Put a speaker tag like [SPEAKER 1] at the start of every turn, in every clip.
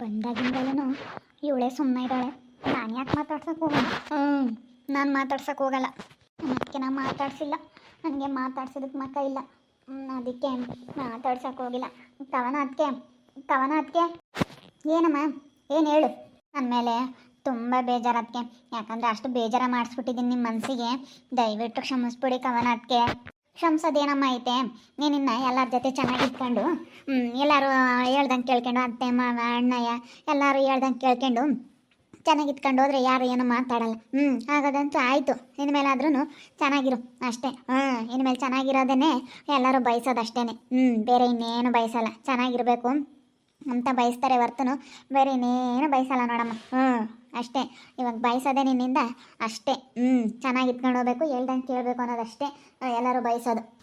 [SPEAKER 1] ಬಂದಾಗಿಂದಲೂ ಇವಳೇ ಸುಮ್ಮನೆ ಇದ್ದಾಳೆ. ನಾನು ಯಾಕೆ ಮಾತಾಡ್ಸೋಕೆ ಹೋಗಲ್ಲ? ಹ್ಞೂ ನಾನು ಮಾತಾಡ್ಸಕ್ಕೆ ಹೋಗಲ್ಲ. ಅದಕ್ಕೆ ನಾನು ಮಾತಾಡ್ಸಿಲ್ಲ. ನನಗೆ ಮಾತಾಡ್ಸೋದಕ್ಕೆ ಮಕ್ಕ ಇಲ್ಲ. ಅದಕ್ಕೆ ಮಾತಾಡ್ಸೋಕೆ ಹೋಗಿಲ್ಲ. ಕವನ ಅದಕ್ಕೆ ಕವನ ಅದಕ್ಕೆ ಏನಮ್ಮ? ಏನು ಹೇಳು? ನನ್ನ ಮೇಲೆ ತುಂಬ ಬೇಜಾರು ಅದಕ್ಕೆ ಯಾಕಂದರೆ ಅಷ್ಟು ಬೇಜಾರ ಮಾಡಿಸ್ಬಿಟ್ಟಿದ್ದೀನಿ ನಿಮ್ಮ ಮನಸ್ಸಿಗೆ ದಯವಿಟ್ಟು ಕ್ಷಮಿಸ್ಬಿಡಿ ಕವನ ಅದಕ್ಕೆ ಕ್ಷಮಿಸೋದೇನಮ್ಮ ಐತೆ? ನೀನಿನ್ನ ಎಲ್ಲರ ಜೊತೆ ಚೆನ್ನಾಗಿ ಇಟ್ಕೊಂಡು ಎಲ್ಲರೂ ಹೇಳ್ದಂಗೆ ಕೇಳ್ಕೊಂಡು, ಅತ್ತೆ, ಮಾವ, ಅಣ್ಣಯ್ಯ ಎಲ್ಲರೂ ಹೇಳ್ದಂಗೆ ಕೇಳ್ಕೊಂಡು ಚೆನ್ನಾಗಿ ಇಟ್ಕೊಂಡು ಹೋದ್ರೆ ಯಾರು ಏನು ಮಾತಾಡಲ್ಲ. ಹ್ಞೂ ಆಗೋದಂತೂ ಆಯಿತು. ಇನ್ಮೇಲಾದ್ರೂ ಚೆನ್ನಾಗಿರು ಅಷ್ಟೇ. ಹ್ಞೂ ಇನ್ಮೇಲೆ ಚೆನ್ನಾಗಿರೋದನ್ನೇ ಎಲ್ಲರೂ ಬಯಸೋದು ಅಷ್ಟೇ ಹ್ಞೂ ಬೇರೆ ಇನ್ನೇನು ಬಯಸಲ್ಲ. ಚೆನ್ನಾಗಿರಬೇಕು. ಅಂತ ಬಯಸ್ತಾರೆ ಹೊರ್ತನು ಬೇರೆ ಇನ್ನೇನು ಬಯಸಲ್ಲ ನೋಡಮ್ಮ. ಹ್ಞೂ, ಅಷ್ಟೇ. ಇವಾಗ ಬಯಸೋದೆ ನಿನ್ನಿಂದ ಅಷ್ಟೇ. ಹ್ಞೂ, ಚೆನ್ನಾಗಿ ಇಟ್ಕೊಂಡು ಹೋಗ್ಬೇಕು, ಹೇಳ್ದಂಗೆ ಕೇಳಬೇಕು ಅನ್ನೋದಷ್ಟೇ. ಎಲ್ಲರೂ ಬಯಸೋದು.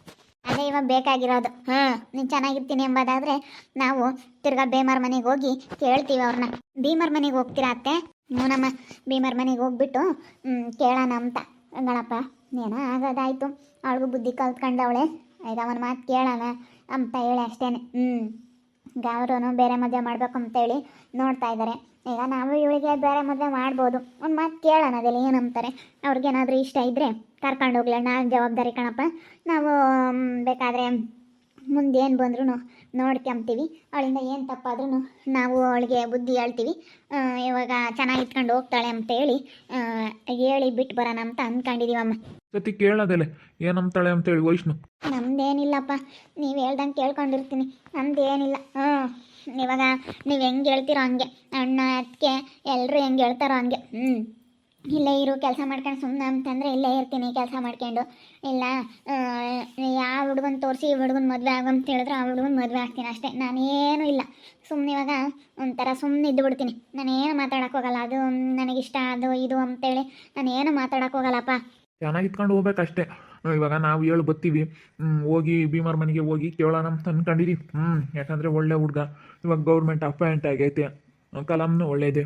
[SPEAKER 1] ಅದೇ ಇವಾಗ ಬೇಕಾಗಿರೋದು. ಹಾಂ ನೀನು ಚೆನ್ನಾಗಿರ್ತೀನಿ ಎಂಬುದಾದ್ರೆ ನಾವು ತಿರ್ಗಾ ಬೇಮಾರ್ ಮನೆಗೆ ಹೋಗಿ ಕೇಳ್ತೀವಿ ಅವ್ರನ್ನ ಭೀಮರ್ ಮನೆಗೆ ಹೋಗ್ತೀರಾ ಅತ್ತೆ? ಮೂನಮ್ಮ ಭೀಮರ್ ಮನೆಗೆ ಹೋಗ್ಬಿಟ್ಟು, ಹ್ಞೂ, ಕೇಳೋಣ ಅಂತ. ಗಣಪ ಏನೋ ಆಗೋದಾಯ್ತು. ಅವಳಿಗೂ ಬುದ್ಧಿ ಕಲ್ತ್ಕೊಂಡವಳೆ. ಈಗ ಅವನ ಮಾತು ಕೇಳೋಣ ಅಂತ ಹೇಳಿ ಅಷ್ಟೇನೆ. ಹ್ಞೂ. ಈಗ ಬೇರೆ ಮದುವೆ ಮಾಡ್ಬೇಕು ಅಂತೇಳಿ ನೋಡ್ತಾ ಇದ್ದಾರೆ ಈಗ ನಾವು ಇವಳಿಗೆ ಬೇರೆ ಮದುವೆ ಮಾಡ್ಬೋದು. ಒಂದು ಮಾತು ಕೇಳೋಣ ಅದೆಲ್ಲ ಏನಂತಾರೆ ಅವ್ರಿಗೇನಾದರೂ ಇಷ್ಟ ಇದ್ದರೆ ಕರ್ಕೊಂಡು ಹೋಗ್ಲಿ. ನಾನು ಜವಾಬ್ದಾರಿ ಕಣಪ್ಪ. ನಾವು ಬೇಕಾದರೆ ಮುಂದೆ ಏನು ಬಂದ್ರೂ ನೋಡ್ಕೊಂತೀವಿ ಅವಳಿಂದ ಏನು ತಪ್ಪಾದ್ರೂ ನಾವು ಅವಳಿಗೆ ಬುದ್ಧಿ ಹೇಳ್ತೀವಿ. ಇವಾಗ ಚೆನ್ನಾಗಿ ಇಟ್ಕೊಂಡು ಹೋಗ್ತಾಳೆ ಅಂತ ಹೇಳಿ ಹೇಳಿ ಬಿಟ್ಟು ಬರೋಣ ಅಂತ ಅಂದ್ಕೊಂಡಿದ್ದೀವಮ್ಮ
[SPEAKER 2] ಸತಿ ಕೇಳೋದಲ್ಲೇ ಏನಂತಾಳೆ ಅಂತೇಳಿ ವೈಷ್ಣು.
[SPEAKER 1] ನಮ್ದೇನಿಲ್ಲಪ್ಪ ನೀವು ಹೇಳ್ದಂಗೆ ಕೇಳ್ಕೊಂಡಿರ್ತೀನಿ. ನಮ್ದೇನಿಲ್ಲ ಹ್ಞೂ ಇವಾಗ ನೀವು ಹೆಂಗೆ ಹೇಳ್ತೀರೋ ಹಂಗೆ ಅಣ್ಣ ಅದಕ್ಕೆ ಎಲ್ಲರೂ ಹೆಂಗೆ ಹೇಳ್ತಾರೋ ಹಂಗೆ ಹ್ಞೂ ಇಲ್ಲೇ ಇರು, ಕೆಲಸ ಮಾಡ್ಕೊಂಡು ಸುಮ್ಮನೆ ಅಂತಂದರೆ ಇಲ್ಲೇ ಇರ್ತೀನಿ, ಕೆಲಸ ಮಾಡ್ಕೊಂಡು. ಇಲ್ಲ ಯಾವ ಹುಡುಗನ ತೋರಿಸಿ, ಈ ಹುಡುಗನ ಮದುವೆ ಆಗು ಅಂತ ಹೇಳಿದ್ರೆ ಆ ಹುಡುಗನ ಮದುವೆ ಆಗ್ತೀನಿ ಅಷ್ಟೇ. ನಾನೇನು ಇಲ್ಲ. ಸುಮ್ಮನೆ ಇವಾಗ ಒಂಥರ ಸುಮ್ಮನೆ ಇದ್ದು ಬಿಡ್ತೀನಿ. ನಾನೇನು ಮಾತಾಡಕ್ಕೆ ಹೋಗಲ್ಲ. ಅದು ನನಗಿಷ್ಟ, ಅದು ಇದು ಅಂತೇಳಿ ನಾನೇನು ಮಾತಾಡಕ್ಕೆ ಹೋಗಲ್ಲಪ್ಪ.
[SPEAKER 2] ಚೆನ್ನಾಗಿ ಇಟ್ಕೊಂಡು ಹೋಗ್ಬೇಕಷ್ಟೇ. ಇವಾಗ ನಾವು ಹೇಳಿ ಬತ್ತೀವಿ. ಹೋಗಿ ಭೀಮರ್ ಮನೆಗೆ ಹೋಗಿ ಕೇಳೋಣ ಅಂತ ಅನ್ಕೊಂಡಿದ್ದೀವಿ ಹ್ಞೂ ಯಾಕಂದರೆ ಒಳ್ಳೆ ಹುಡುಗ. ಇವಾಗ ಗೌರ್ಮೆಂಟ್ ಅಪಾಯಿಂಟ್ ಆಗೈತೆ. ಕಲಾಮ್ನು ಒಳ್ಳೇದೆ.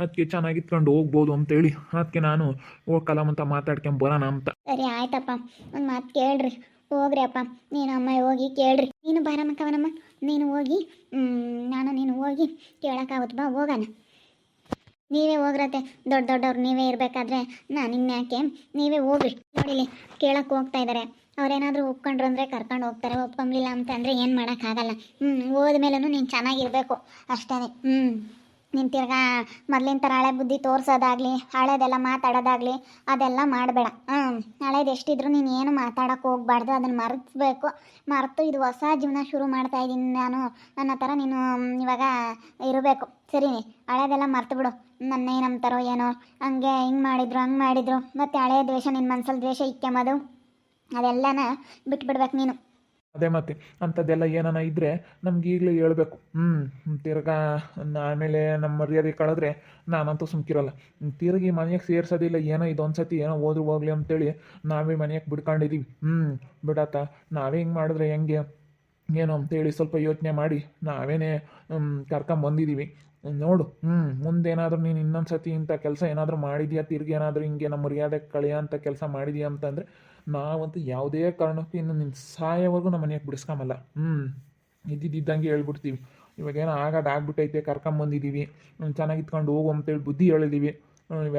[SPEAKER 2] ಅದಕ್ಕೆ ಚೆನ್ನಾಗಿ ಇಟ್ಕೊಂಡು ಹೋಗ್ಬೋದು ಅಂತೇಳಿ. ಅದಕ್ಕೆ ನಾನು ಹೋಗ್ಕಲಾಮ್ ಅಂತ ಮಾತಾಡ್ಕೊಂಡು ಬರೋಣ ಅಂತ.
[SPEAKER 1] ಸರಿ ಆಯ್ತಪ್ಪ. ಒಂದು ಮಾತು ಕೇಳ್ರಿ. ಹೋಗ್ರಿ ಅಪ್ಪ. ನೀನು ಅಮ್ಮ ಹೋಗಿ ಕೇಳ್ರಿ. ನೀನು ಬಾರಮ್ಮ ಕವನಮ್ಮ. ನೀನು ಹೋಗಿ ನಾನು ನೀನು ಹೋಗಿ ಕೇಳೋಕ್ಕಾಗುತ್ತೆ ಬಾ, ಹೋಗೋಣ. ನೀವೇ ಹೋಗ್ರತೆ ದೊಡ್ಡ ದೊಡ್ಡವ್ರು ನೀವೇ ಇರಬೇಕಾದ್ರೆ ನಾನು ಇನ್ಯಾಕೆ ನೀವೇ ಹೋಗ್ರಿ. ನೋಡಿಲಿ ಕೇಳಕ್ಕೆ ಹೋಗ್ತಾ ಇದ್ದಾರೆ ಅವ್ರೇನಾದರೂ ಒಪ್ಕೊಂಡ್ರು ಅಂದರೆ ಕರ್ಕೊಂಡು ಹೋಗ್ತಾರೆ. ಒಪ್ಕೊಂಬಲಿಲ್ಲ ಅಂತ ಅಂದರೆ ಏನು ಮಾಡೋಕ್ಕಾಗಲ್ಲ. ಹ್ಞೂ ಹೋದ್ಮೇಲೂ ನೀನು ಚೆನ್ನಾಗಿರಬೇಕು. ಅಷ್ಟೇ ಹ್ಞೂ ನೀನು ತಿರ್ಗಾ ಮೊದಲಿನ ಥರ ಹಳೆ ಬುದ್ಧಿ ತೋರಿಸೋದಾಗಲಿ, ಹಳೇದೆಲ್ಲ ಮಾತಾಡೋದಾಗಲಿ, ಅದೆಲ್ಲ ಮಾಡಬೇಡ. ಹ್ಞೂ ಹಳೇದು ನೀನು ಏನು ಮಾತಾಡೋಕೆ ಹೋಗ್ಬಾರ್ದು ಅದನ್ನು ಮರೆಸ್ಬೇಕು ಮರೆತು ಇದು ಹೊಸ ಜೀವನ ಶುರು ಮಾಡ್ತಾ ಇದ್ದೀನಿ ನಾನು. ನನ್ನ ಥರ ನೀನು ಇವಾಗ ಇರಬೇಕು. ಸರಿ ಹಳೇದೆಲ್ಲ ಮರ್ತು ಬಿಡು ನನ್ನ ಏನಂತಾರೋ ಏನೋ, ಹಂಗೆ ಹಿಂಗೆ ಮಾಡಿದ್ರು, ಹಂಗೆ ಮಾಡಿದ್ರು. ಮತ್ತು ಹಳೆಯ ದ್ವೇಷ ನಿನ್ನ ಮನಸ್ಸಲ್ಲಿ ದ್ವೇಷ ಇಕ್ಕೆಂಬೋದು ಅದೆಲ್ಲನ ಬಿಟ್ಬಿಡ್ಬೇಕು ನೀನು.
[SPEAKER 2] ಅದೇ ಮತ್ತೆ ಅಂಥದ್ದೆಲ್ಲ ಏನಾನ ಇದ್ದರೆ ನಮ್ಗೆ ಈಗಲೇ ಹೇಳ್ಬೇಕು. ಹ್ಞೂ ತಿರ್ಗಾ ಆಮೇಲೆ ನಮ್ಮ ಮರ್ಯಾದೆ ಕಳೆದ್ರೆ ನಾನಂತೂ ಸುಮ್ಕಿರಲ್ಲ. ತಿರ್ಗಿ ತಿರುಗಿ ಮನೆಗೆ ಸೇರ್ಸೋದಿಲ್ಲ, ಏನೋ ಇದೊಂದು ಸತಿ ಏನೋ ಹೋದ್ರು ಹೋಗ್ಲಿ ಅಂತೇಳಿ ನಾವೇ ಮನೆಗೆ ಬಿಡ್ಕೊಂಡಿದ್ದೀವಿ ಹ್ಞೂ ಬಿಡತ್ತ ನಾವೇ ಹಿಂಗೆ ಮಾಡಿದ್ರೆ ಹೆಂಗೆ, ಏನು ಅಂತೇಳಿ ಸ್ವಲ್ಪ ಯೋಚನೆ ಮಾಡಿ ನಾವೇನೇ ಕರ್ಕೊಂಬಂದಿದ್ದೀವಿ ನೋಡು ಹ್ಞೂ ಮುಂದೇನಾದರೂ ನೀನು ಇನ್ನೊಂದು ಸತಿ ಇಂಥ ಕೆಲಸ ಏನಾದರೂ ಮಾಡಿದ್ಯಾ? ತಿರ್ಗಿ ಏನಾದರೂ ಹಿಂಗೆ ನಮ್ಮ ಮರ್ಯಾದೆ ಕಳೆಯೋ ಅಂತ ಕೆಲಸ ಮಾಡಿದ್ಯಾ ಅಂತಂದರೆ ನಾವಂತೂ ಯಾವುದೇ ಕಾರಣಕ್ಕೂ ಇನ್ನು ನಿನ್ನ ಸಾಯವರೆಗೂ ನಮ್ಮ ಮನೆಯಾಗ ಬಿಡಿಸ್ಕೊಂಬಲ್ಲ ಹ್ಞೂ ಇದ್ದಿದ್ದಂಗೆ ಹೇಳ್ಬಿಡ್ತೀವಿ. ಇವಾಗ ಏನೋ ಆಗೋದು ಆಗ್ಬಿಟ್ಟೈತೆ ಕರ್ಕೊಂಬಂದಿದ್ದೀವಿ ಚೆನ್ನಾಗಿ ಇತ್ಕೊಂಡು ಹೋಗು ಅಂತೇಳಿ ಬುದ್ಧಿ ಹೇಳಿದ್ದೀವಿ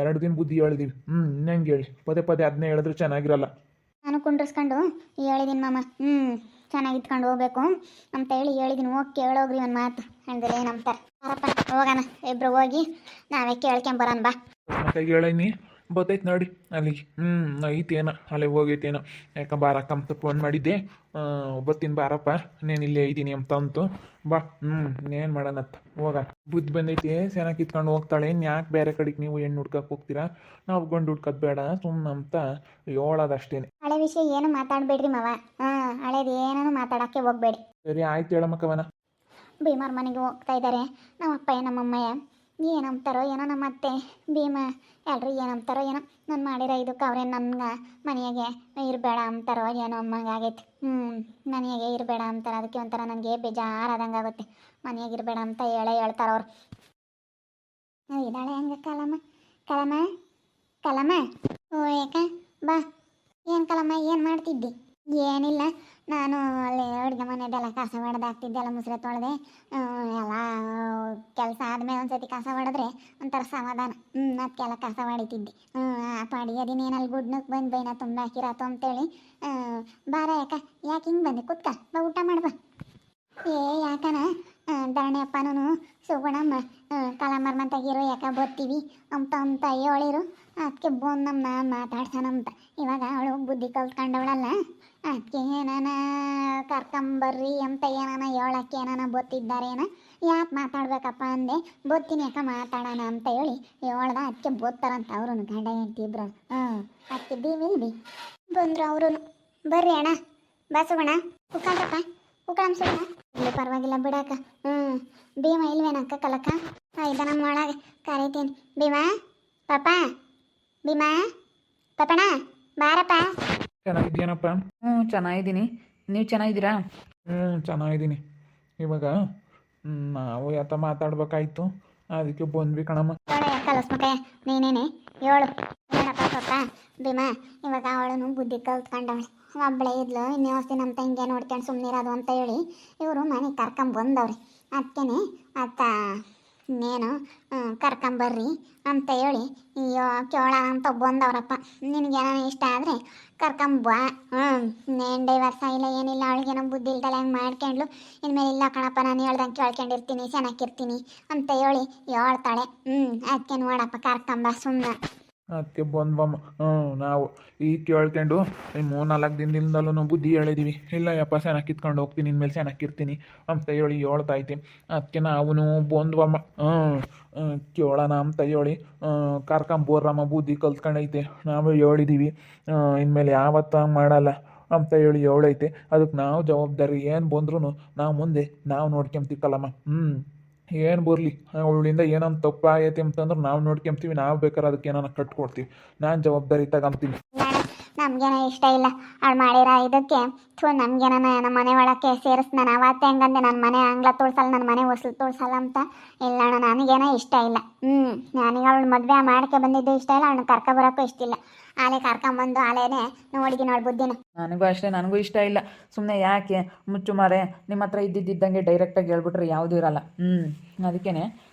[SPEAKER 2] ಎರಡು ದಿನ ಬುದ್ಧಿ ಹೇಳಿದ್ದೀವಿ ಹ್ಞೂ ಇನ್ನಂಗೆ ಹೇಳಿ ಪದೇ ಪದೇ ಅದನ್ನೇ ಹೇಳಿದ್ರು ಚೆನ್ನಾಗಿರಲ್ಲ.
[SPEAKER 1] ನಾನು ಕುಂಡ್ರಿಸ್ಕೊಂಡು ಹೇಳಿದ್ದೀನಿ ಮಾಮ. ಹ್ಞೂ ಚೆನ್ನಾಗಿ ಇಟ್ಕೊಂಡು ಹೋಗ್ಬೇಕು. ಅಂತ ಹೇಳಿ ಹೇಳಿದ್ದೀನಿ ಹೋಗಿ ಕೇಳೋಗ್ರಿ ಒಂದು ಮಾತು. ಅಂದ್ರೆ ಏನಂತಾರೆ? ಹೋಗೋಣ. ಇಬ್ರು ಹೋಗಿ ನಾವೇ ಕೇಳ್ಕೊಂಬರೋಣ ಬಾ.
[SPEAKER 2] ಮತ್ತೆ ಹೇಳೀನಿ. ಬತ್ತೈತೆ ನೋಡಿ ಅಲ್ಲಿಗೆ ಹ್ಞೂ ಐತೇನ ಅಲ್ಲೇ ಹೋಗೈತೇನೋ ಯಾಕೆ ಬಾರಕ್ಕಂತ ಫೋನ್ ಮಾಡಿದ್ದೆ. ಬತ್ತೀನಿ ಬಾರಪ್ಪ ನೀನು ಇಲ್ಲೇ ಇದ್ದೀನಿ ಅಂತ ಅಂತು. ಬಾ ಹ್ಞೂ ಇನ್ನೇನು ಮಾಡೋಣತ್ತ ಹೋಗ. ಬುದ್ಧಿ ಬಂದೈತಿ ಚೆನ್ನಾಗಿ ಕಿತ್ಕೊಂಡು ಹೋಗ್ತಾಳೆ. ಇನ್ನು ಯಾಕೆ ಬೇರೆ ಕಡೆಗೆ ನೀವು ಹೆಣ್ಣು ಹುಡ್ಕಕ್ಕೆ ಹೋಗ್ತೀರಾ? ನಾವು ಗಂಡು ಹುಡ್ಕೋದು ಬೇಡ ಸುಮ್ಮನೆ ಅಂತ ಹೇಳೋದಷ್ಟೇ
[SPEAKER 1] ಹಳೆ ವಿಷಯ ಏನು ಮಾತಾಡಬೇಡ್ರಿ ಮಾವ. ಹಾಂ ಹಳೇದು ಏನೂ ಮಾತಾಡೋಕ್ಕೆ ಹೋಗ್ಬೇಡಿ.
[SPEAKER 2] ಸರಿ ಆಯ್ತು ಹೇಳಮ್ಮಕ್ಕವನ
[SPEAKER 1] ಭೀಮಾರ್ ಮನೆಗೆ ಹೋಗ್ತಾ ಇದ್ದಾರೆ ನಮ್ಮ ಅಪ್ಪಯ್ಯ ನಮ್ಮಮ್ಮಯ್ಯ. ಏನಂತಾರೋ ಏನೋ ನಮ್ಮ ಅತ್ತೆ, ಭೀಮ ಎಲ್ಲರೂ ಏನಂತಾರೋ ಏನೋ. ನಾನು ಮಾಡಿರೋ ಇದಕ್ಕೆ ಅವ್ರೇ ನನ್ಗೆ ಮನೆಯಾಗೆ ಇರಬೇಡ ಅಂತಾರೋ ಏನೋ ಅಮ್ಮಂಗಾಗೈತಿ ಹ್ಞೂ ಮನೆಯಾಗೆ ಇರಬೇಡ ಅಂತಾರೆ ಅದಕ್ಕೆ ಒಂಥರ ನನಗೆ ಬೇಜಾರಾದಂಗೆ ಆಗುತ್ತೆ. ಮನೆಯಾಗೆ ಇರಬೇಡ ಅಂತ ಹೇಳೇ ಹೇಳ್ತಾರೆ ಅವ್ರು. ಇದ್ದಾಳೆ ಹಂಗೆ ಕಲಮ? ಕಲಮ? ಕಲಮ? ಓ, ಏಕ, ಬಾ. ಏನು ಕಲಮ್ಮ ಏನು ಮಾಡ್ತಿದ್ದಿ? ಏನಿಲ್ಲ, ನಾನು ಅಲ್ಲಿ ಅಡುಗೆ ಮನೆದೆಲ್ಲ ಕಸ ಹೊಡೆದಾಕ್ತಿದ್ದೆಲ್ಲ ಮುಸ್ರೆ ತೊಳೆದೆ ಎಲ್ಲ ಕೆಲಸ ಆದಮೇಲೆ ಒಂದ್ಸತಿ ಕಸ ಹೊಡೆದ್ರೆ ಒಂಥರ ಸಮಾಧಾನ. ಹ್ಞೂ ಅದಕ್ಕೆಲ್ಲ ಕಸ ಹೊಡಿತಿದ್ದೆ ಆ ಪಾಡಿ ಅಲ್ಲಿ ಗುಡ್ನಕ್ಕೆ ಬಂದು ಬೈನ ತುಂಬ ಹಾಕಿರತ್ತು ಅಂತೇಳಿ. ಬಾರ ಯಾಕ, ಯಾಕೆ ಹಿಂಗೆ ಬಂದೆ? ಕುತ್ಕ, ಬಾ ಊಟ ಮಾಡ್ಬ ಏ, ಯಾಕನ? ಧರಣಿ ಸುಗುಣಮ್ಮ ಕಲಮರ್ಮಂತಾಗಿರೋ ಯಾಕ ಬರ್ತೀವಿ ಅಂತ ಅಂತ ಹೇಳಿರು ಅದಕ್ಕೆ ಬಂದು ನಮ್ಮ ಮಾತಾಡ್ಸೋಣಂತ ಇವಾಗ ಅವಳು ಬುದ್ಧಿ ಕಲ್ತ್ಕೊಂಡವಳಲ್ಲ. ಅದಕ್ಕೆ ಏನಾನ ಕರ್ಕೊಂಬರ್ರಿ ಅಂತ ಏನಾನ ಹೇಳಕ್ಕೆ ಏನಾನ ಗೊತ್ತಿದ್ದಾರೇನ ಯಾಕೆ ಮಾತಾಡ್ಬೇಕಪ್ಪ ಅಂದೆ. ಬೊತ್ತೀನಿ ಯಾಕೆ ಮಾತಾಡೋಣ ಅಂತ ಹೇಳಿ ಹೇಳ್ದ. ಅದಕ್ಕೆ ಬೊತ್ತಾರಂತ ಅವ್ರು ಗಂಡ ಇಬ್ರು. ಹ್ಞೂ ಅದಕ್ಕೆ ಬಿ ವಿಲ್ ಬಿ. ಬಂದ್ರು ಅವರು ಬರ್ರಿ ಅಣ್ಣ. ಬಸವಣ್ಣ ಕುಕ್ಕಂಡ್ರಪ್ಪ ಕುಕ್ಕಳಂ ಸುಣ್ಣ ಇಲ್ಲಿ ಪರವಾಗಿಲ್ಲ ಬಿಡಕ್ಕ. ಹ್ಞೂ ಭೀಮ ಇಲ್ವೇನಕ್ಕ ಕಲಕ್ಕ ಆಯ್ತಾ ನಮ್ಮ ಒಳಗೆ. ಕರಿತೀನಿ. ಭೀಮಾ, ಪಾಪ. ಭೀಮಾ? ಪಪ್ಪಣ ಬಾರಪ್ಪ?
[SPEAKER 2] ಚೆನ್ನಾಗಿದ್ಯಾನಪ್ಪ
[SPEAKER 3] ಹ್ಞೂ ಚೆನ್ನಾಗಿದ್ದೀನಿ. ನೀವು ಚೆನ್ನಾಗಿದ್ದೀರಾ?
[SPEAKER 2] ಹ್ಞೂ ಚೆನ್ನಾಗಿದ್ದೀನಿ. ಇವಾಗ ನಾವು ಯಾತ ಮಾತಾಡ್ಬೇಕಾಯ್ತು. ಅದಕ್ಕೆ ಬಂದ್ವಿ ಕಣಮ್ಮ.
[SPEAKER 1] ಕಲಸ್ಮಕ ನೀನೇನೆ? ಹೇಳು. ಏನಪ್ಪ ಪಪ್ಪ ಭೀಮಾ ಇವಾಗ ಅವಳನು ಬುದ್ಧಿ ಕಲ್ತ್ಕೊಂಡವಳೆ. ಒಬ್ಬಳೇ ಇದ್ಲು ಇನ್ಯಾವಸ್ತಿ ನಮ್ಮ ತಂಗಿ ನೋಡ್ಕೊಂಡು ಸುಮ್ಮನಿರೋದು ಅಂತ ಹೇಳಿ ಇವರು ಮನೆಗೆ ಕರ್ಕೊಂಬಂದವ್ರಿ. ಅದಕ್ಕೇನೆ ಆತ ಇನ್ನೇನು ಕರ್ಕೊಂಬರ್ರಿ ಅಂತ ಹೇಳಿ, ಅಯ್ಯೋ ಕೇಳ ಅಂತ ಬಂದವರಪ್ಪ. ನಿನಗೇನೋ ಇಷ್ಟ ಆದರೆ ಕರ್ಕೊಂಬ ಹ್ಞೂ ಇನ್ನೇನು ಡೈವರ್ಸ ಇಲ್ಲ ಏನಿಲ್ಲ, ಅವಳಿಗೇನೋ ಬುದ್ಧಿ ಇಲ್ದಲ್ಲ ಹೆಂಗೆ ಮಾಡ್ಕೊಂಡ್ಲು. ಇನ್ಮೇಲೆ ಇಲ್ಲ ಕಣಪ್ಪ, ನಾನು ಹೇಳ್ದಂಗೆ ಕೇಳ್ಕೊಂಡಿರ್ತೀನಿ ಚೆನ್ನಾಗಿರ್ತೀನಿ ಅಂತ ಹೇಳಿ ಹೇಳ್ತಾಳೆ. ಹ್ಞೂ ಅದಕ್ಕೆ ನೋಡಪ್ಪ ಕರ್ಕೊಂಬ ಸುಮ್ಮನೆ
[SPEAKER 2] ಅದಕ್ಕೆ ಬಂದ್ವಮ್ಮ ಹ್ಞೂ, ನಾವು ಈ ಕೇಳ್ಕೊಂಡು ಈ ಮೂರು ನಾಲ್ಕು ದಿನದಿಂದಲೂ ಬುದ್ಧಿ ಹೇಳಿದೀವಿ. ಇಲ್ಲ ಯಪ್ಪ ಚೆನ್ನಾಗಿ ಕಿತ್ಕೊಂಡು ಹೋಗ್ತೀನಿ, ಇನ್ಮೇಲೆ ಸೆನಕ್ಕಿರ್ತೀನಿ ಅಂತ ಹೇಳಿ ಹೇಳ್ತಾ ಐತಿ ಅದಕ್ಕೆ ನಾವು ಬಂದ್ವಮ್ಮ ಹ್ಞೂ ಕೇಳೋಣ ಅಂತ ಹೇಳಿ ಕರ್ಕೊಂಬೋರಮ್ಮ ಬುದ್ಧಿ ಕಲ್ತ್ಕೊಂಡೈತೆ. ನಾವು ಹೇಳಿದೀವಿ ಇನ್ಮೇಲೆ ಯಾವತ್ತ ಮಾಡಲ್ಲ ಅಂತ ಹೇಳಿ ಹೇಳೈತೆ. ಅದಕ್ಕೆ ನಾವು ಜವಾಬ್ದಾರಿ ಏನು ಬಂದ್ರೂ ನಾವು ಮುಂದೆ ನಾವು ನೋಡ್ಕೊಂತೀವಲ್ಲಮ್ಮ ಹ್ಞೂ. ಏನು ಬರಲಿ? ಅವಳಿಂದ ಏನೊಂದು ತಪ್ಪಾಗೈತಿ ಅಂತಂದ್ರೆ ನಾವು ನೋಡ್ಕೊಂತೀವಿ, ನಾವು ಬೇಕಾದ್ರೆ ಅದಕ್ಕೆ ಏನಾನ ಕಟ್ಕೊಡ್ತೀವಿ. ನಾನು ಜವಾಬ್ದಾರಿ ತಗೊಂತೀನಿ
[SPEAKER 1] ನಮ್ಗೇನ ಇಷ್ಟ ಇಲ್ಲ. ಅವಳು ಮಾಡಿರೋ ಇದಕ್ಕೆ ಥೂ, ನಮ್ಗೇನ ನಮ್ಮ ಮನೆ ಒಳಕ್ಕೆ ಸೇರಿಸ್ ನಾನು ಅವತ್ತೆ ಹೆಂಗಂದೆ ನನ್ನ ಮನೆ ಆಂಗ್ಲ ತುಳ್ಸಲ್ಲ ನನ್ನ ಮನೆ ಹೊಸಲು ತುಳ್ಸಲ್ಲ ಅಂತ. ಇಲ್ಲ ಅಣ್ಣ, ನನಗೇನ ಇಷ್ಟ ಇಲ್ಲ. ಹ್ಞೂ ನನಗೆ ಅವಳು ಮದುವೆ ಮಾಡ್ಕೆ ಬಂದಿದ್ದು ಇಷ್ಟ ಇಲ್ಲ, ಅವಳನ್ನ ಕರ್ಕೊಬರೋಕ್ಕೂ ಇಷ್ಟ ಇಲ್ಲ. ಆಲೆ ಕರ್ಕೊಂಬಂದು, ಆಲೇನೆ ನೋಡಿದ್ದೀನಿ ಅವಳು ಬುದ್ಧಿನ.
[SPEAKER 3] ನನಗೂ ಅಷ್ಟೇ, ನನಗೂ ಇಷ್ಟ ಇಲ್ಲ. ಸುಮ್ಮನೆ ಯಾಕೆ ಮುಚ್ಚು ಮಾರೆ? ನಿಮ್ಮ ಹತ್ರ ಇದ್ದಿದ್ದಂಗೆ ಡೈರೆಕ್ಟಾಗಿ ಹೇಳ್ಬಿಟ್ರೆ ಯಾವುದೂ ಇರಲ್ಲ. ಹ್ಞೂ ಅದಕ್ಕೇ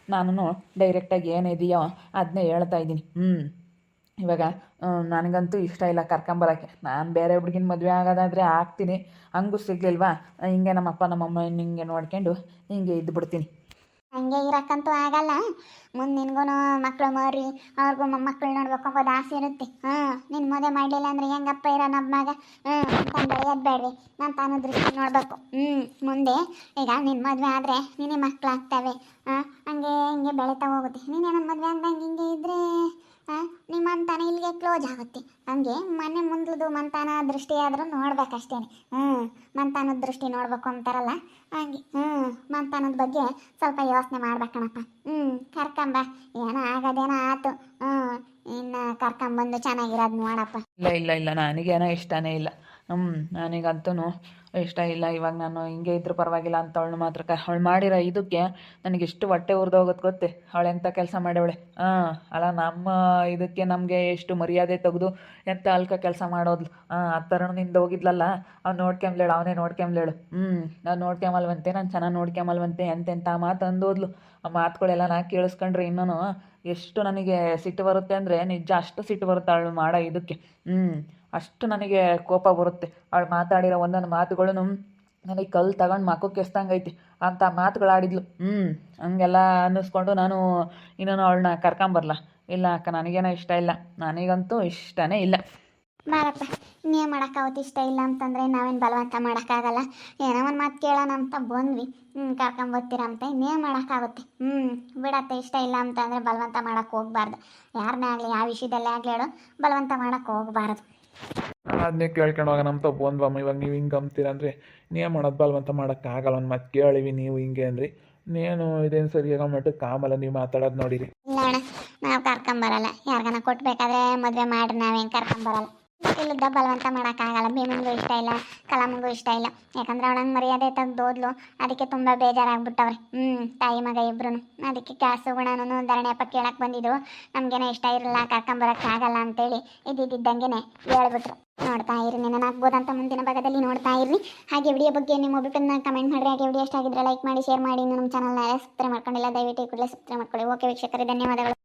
[SPEAKER 3] ನಾನು ಡೈರೆಕ್ಟಾಗಿ ಏನಿದೆಯೋ ಅದನ್ನೇ ಹೇಳ್ತಾ ಇದ್ದೀನಿ. ಹ್ಞೂ ಇವಾಗ ನನಗಂತೂ ಇಷ್ಟ ಇಲ್ಲ ಕರ್ಕೊಂಬರೋಕ್ಕೆ. ನಾನು ಬೇರೆ ಹುಡುಗಿನ ಮದುವೆ ಆಗೋದಾದರೆ ಆಗ್ತೀನಿ. ಹಂಗೂ ಸಿಗ್ಲಿಲ್ವಾ? ಹಿಂಗೆ ನಮ್ಮಪ್ಪ, ನಮ್ಮಮ್ಮ ಹಿಂಗೆ ನೋಡ್ಕೊಂಡು ಹಿಂಗೆ ಇದ್ದು ಬಿಡ್ತೀನಿ.
[SPEAKER 1] ಹಂಗೆ ಇರೋಕ್ಕಂತೂ ಆಗಲ್ಲ. ಮುಂದೆ ನಿನ್ಗೂ ಮಕ್ಕಳು ಮರಿ, ಅವ್ರಿಗೂ ಮಕ್ಕಳು ನೋಡ್ಬೇಕು ಅನ್ನೋದು ಆಸೆ ಇರುತ್ತೆ. ಹಾಂ ನಿನ್ನ ಮದುವೆ ಮಾಡಲಿಲ್ಲ ಅಂದ್ರೆ ಹೆಂಗಪ್ಪ ಇರೋ ನಮ್ಮ ಮಗ? ಹ್ಞೂ ಅಂತ ಬೆಳೆಯೋದು ಬೇಡ್ರಿ. ನಾನು ತಾನು ದೃಷ್ಟಿ ನೋಡಬೇಕು. ಹ್ಞೂ ಮುಂದೆ ಈಗ ನಿನ್ನ ಮದುವೆ ಆದರೆ ನಿನ್ನೆ ಮಕ್ಕಳು ಆಗ್ತವೆ ಹಾಂ ಹಂಗೆ ಹಿಂಗೆ ಬೆಳೀತಾ ಹೋಗುತ್ತೆ. ನೀನೇ ನನ್ನ ಮದುವೆ ಆಗ್ದಂಗೆ ಹಿಂಗೆ ಇದ್ದರೆ ನಿಮ್ಮ ಮಂತಾನ ಇಲ್ಲಿಗೆ ಕ್ಲೋಸ್ ಆಗುತ್ತೆ. ಹಂಗೆ ಮನೆ ಮುಂದ್ಲದು ಮಂತಾನ ದೃಷ್ಟಿ ಆದರೂ ನೋಡ್ಬೇಕಷ್ಟೇ ಹ್ಞೂ ಮಂತಾನದ ದೃಷ್ಟಿ ನೋಡ್ಬೇಕು ಅಂತಾರಲ್ಲ, ಹಂಗೆ ಹ್ಞೂ ಮಂತಾನದ ಬಗ್ಗೆ ಸ್ವಲ್ಪ ಯೋಚನೆ ಮಾಡ್ಬೇಕಣಪ್ಪ ಹ್ಞೂ ಕರ್ಕೊಂಬ, ಏನೋ ಆಗೋದೇನೋ ಆತು. ಹ್ಞೂ ಇನ್ನು ಕರ್ಕೊಂಬಂದು ಚೆನ್ನಾಗಿರೋದು ನೋಡಪ್ಪ.
[SPEAKER 3] ಇಲ್ಲ ಇಲ್ಲ ಇಲ್ಲ, ನನಗೇನೋ ಇಷ್ಟನೇ ಇಲ್ಲ. ನನಗಂತೂ ಇಷ್ಟ ಇಲ್ಲ, ಇವಾಗ ನಾನು ಹಿಂಗೆ ಇದ್ರೂ ಪರವಾಗಿಲ್ಲ ಅಂತ ಅವಳು ಮಾತ್ರ ಕ, ಅವಳು ಮಾಡಿರೋ ಇದಕ್ಕೆ ನನಗೆ ಎಷ್ಟು ಹೊಟ್ಟೆ ಉರಿದೋಗುತ್ತೆ ಗೊತ್ತೆ, ಅವಳು ಎಂಥ ಕೆಲಸ ಮಾಡ್ಯವಳೆ? ಹಾಂ ಅಲ್ಲ ನಮ್ಮ ಇದಕ್ಕೆ ನಮಗೆ ಎಷ್ಟು ಮರ್ಯಾದೆ ತೆಗೆದು ಎಂಥ ಅಲ್ಕ ಕೆಲಸ ಮಾಡೋದ್ಲು? ಹಾಂ ಆ ಥರನಿಂದ ಹೋಗಿದ್ಲಲ್ಲ, ಅವ್ನು ನೋಡ್ಕೊಂಬ್ಲೇಳು, ಅವನೇ ನೋಡ್ಕೊಂಬ್ಲೇಳು. ಹ್ಞೂ ನಾನು ನೋಡ್ಕೊಂಬಲ್ವಂತೆ, ನಾನು ಚೆನ್ನಾಗಿ ನೋಡ್ಕೊಂಬಲ್ವಂತೆ ಎಂತೆಂಥ ಮಾತು ಅಂದೋದ್ಲು. ಆ ಮಾತುಗಳೆಲ್ಲ ನಾ ಕೇಳಿಸ್ಕೊಂಡ್ರೆ ಇನ್ನೂ ಎಷ್ಟು ನನಗೆ ಸಿಟ್ಟು ಬರುತ್ತೆ ಅಂದರೆ ನಿಜ ಅಷ್ಟು ಸಿಟ್ಟು ಬರುತ್ತೆ ಅವಳು ಮಾಡೋ ಇದಕ್ಕೆ. ಹ್ಞೂ ಅಷ್ಟು ನನಗೆ ಕೋಪ ಬರುತ್ತೆ. ಅವಳು ಮಾತಾಡಿರೋ ಒಂದೊಂದು ಮಾತುಗಳು ನನಗೆ ಕಲ್ಲು ತಗೊಂಡು ಮಕ್ಕಕ್ಕೆ ಐತಿ. ಅಂತ ಮಾತುಗಳು ಆಡಿದ್ಲು. ಹ್ಞೂ ಹಂಗೆಲ್ಲ ಅನ್ನಿಸ್ಕೊಂಡು ನಾನು ಇನ್ನೂ ಅವಳನ್ನ ಕರ್ಕೊಂಬರಲ್ಲ ಇಲ್ಲ ಅಕ್ಕ, ನನಗೇನೋ ಇಷ್ಟ ಇಲ್ಲ. ನನಗಂತೂ ಇಷ್ಟನೇ ಇಲ್ಲ.
[SPEAKER 1] ಬಾರಪ್ಪ, ನೀ ಮಾಡೋಕ್ಕಾವತ್ತು ಇಷ್ಟ ಇಲ್ಲ ಅಂತಂದರೆ ನಾವೇನು ಬಲವಂತ ಮಾಡೋಕ್ಕಾಗಲ್ಲ. ಏನೋ ಒಂದು ಮಾತು ಕೇಳೋಣ ಅಂತ ಬಂದ್ವಿ. ಹ್ಞೂ ಕರ್ಕೊಂಬರ್ತೀರ ಅಂತ ಇನ್ನೇನು ಮಾಡೋಕ್ಕಾಗುತ್ತೆ. ಹ್ಞೂ ಬಿಡತ್ತೆ, ಇಷ್ಟ ಇಲ್ಲ ಅಂತಂದರೆ ಬಲವಂತ ಮಾಡೋಕ್ಕೆ ಹೋಗ್ಬಾರ್ದು. ಯಾರನ್ನೇ ಆಗಲಿ ಯಾವ ವಿಷಯದಲ್ಲೇ ಆಗಲಿ ಹೇಳೋ, ಬಲವಂತ ಮಾಡೋಕ್ಕೆ ಹೋಗ್ಬಾರ್ದು.
[SPEAKER 2] ಅದನ್ನೇ ಕೇಳ್ಕೊಂಡು ಹೋಗೋಣ ಅಂತ ಬಂದ್ವಮ್ಮ ಇವಾಗ ನೀವು ಹಿಂಗೆ ಅಂತೀರ ಅಂದರೆ ನೀನು ಮಾಡೋದು ಬಲ್ವಂತ ಮಾಡೋಕ್ಕಾಗಲ್ಲ ಒಂದು ಮತ್ತೆ ಕೇಳಿವಿ ನೀವು ಹಿಂಗೆ ಅಂದ್ರಿ. ನೀನು ಇದೇನು ಸರಿ ಆಗೋ ಮಟ್ಟಕ್ಕೆ ಆಮೇಲೆ ನೀವು ಮಾತಾಡೋದು ನೋಡಿರಿ.
[SPEAKER 1] ಇಲ್ಲ ಅಣ್ಣ, ನಾವು ಕರ್ಕೊಂಬರಲ್ಲ. ಯಾರಿಗಾನ ಕೊಟ್ಬೇಕಾದ್ರೆ ಮದುವೆ ಮಾಡ್ರಿ ನಾವೇನು ಕರ್ಕೊಂಬರಲ್ಲ. ಇಲ್ಲದ ಬಲವಂತ ಮಾಡೋಕ್ಕಾಗಲ್ಲ ಭೀಮನಿಗೂ ಇಷ್ಟ ಇಲ್ಲ, ಕಲಾಮಂಗೂ ಇಷ್ಟ ಇಲ್ಲ. ಯಾಕಂದ್ರೆ ಅವಳಂಗೆ ಮರ್ಯಾದೆ ತೆಗ್ದೋದ್ಲು ಅದಕ್ಕೆ ತುಂಬ ಬೇಜಾರಾಗ್ಬಿಟ್ಟವ್ರೆ. ಹ್ಞೂ ತಾಯಿ ಮಗ ಇಬ್ರು ಅದಕ್ಕೆ ಕ್ಯಾಸು ಗುಣನೂ ಧರಣಿ ಕೇಳಕ್ಕೆ ಬಂದಿದ್ರು. ನಮಗೇನೋ ಇಷ್ಟ ಇರಲ್ಲ ಕರ್ಕೊಂಬರೋಕ್ಕಾಗಲ್ಲ ಅಂತೇಳಿ ಇದ್ದಿದ್ದಂಗೆನೆ ಹೇಳ್ಬಿಟ್ರು. ನೋಡ್ತಾ ಇರಿ, ನನ್ನ ಆಗ್ಬೋದಂತ ಮುಂದಿನ ಭಾಗದಲ್ಲಿ ನೋಡ್ತಾ ಇರ್ರಿ. ಹಾಗೆ ವಿಡಿಯೋ ಬಗ್ಗೆ ನಿಮ್ಮ ಅಭಿಪ್ರಾಯನ ಕಮೆಂಟ್ ಮಾಡಿರಿ. ಹಾಗೆ ವಿಡಿಯೋ ಇಷ್ಟ ಆಗಿದ್ರೆ ಲೈಕ್ ಮಾಡಿ ಶೇರ್ ಮಾಡಿ. ಇನ್ನು ನಮ್ಮ ಚಾನಲ್ನ ಸಬ್ಸ್ಕ್ರೈಬ್ ಮಾಡ್ಕೊಂಡಿಲ್ಲ, ದಯವಿಟ್ಟು ಕೂಡಲೇ ಸಬ್ಸ್ಕ್ರೈಬ್ ಮಾಡ್ಕೊಳ್ಳಿ. ಓಕೆ ವೀಕ್ಷಕರೇ, ಧನ್ಯವಾದಗಳು.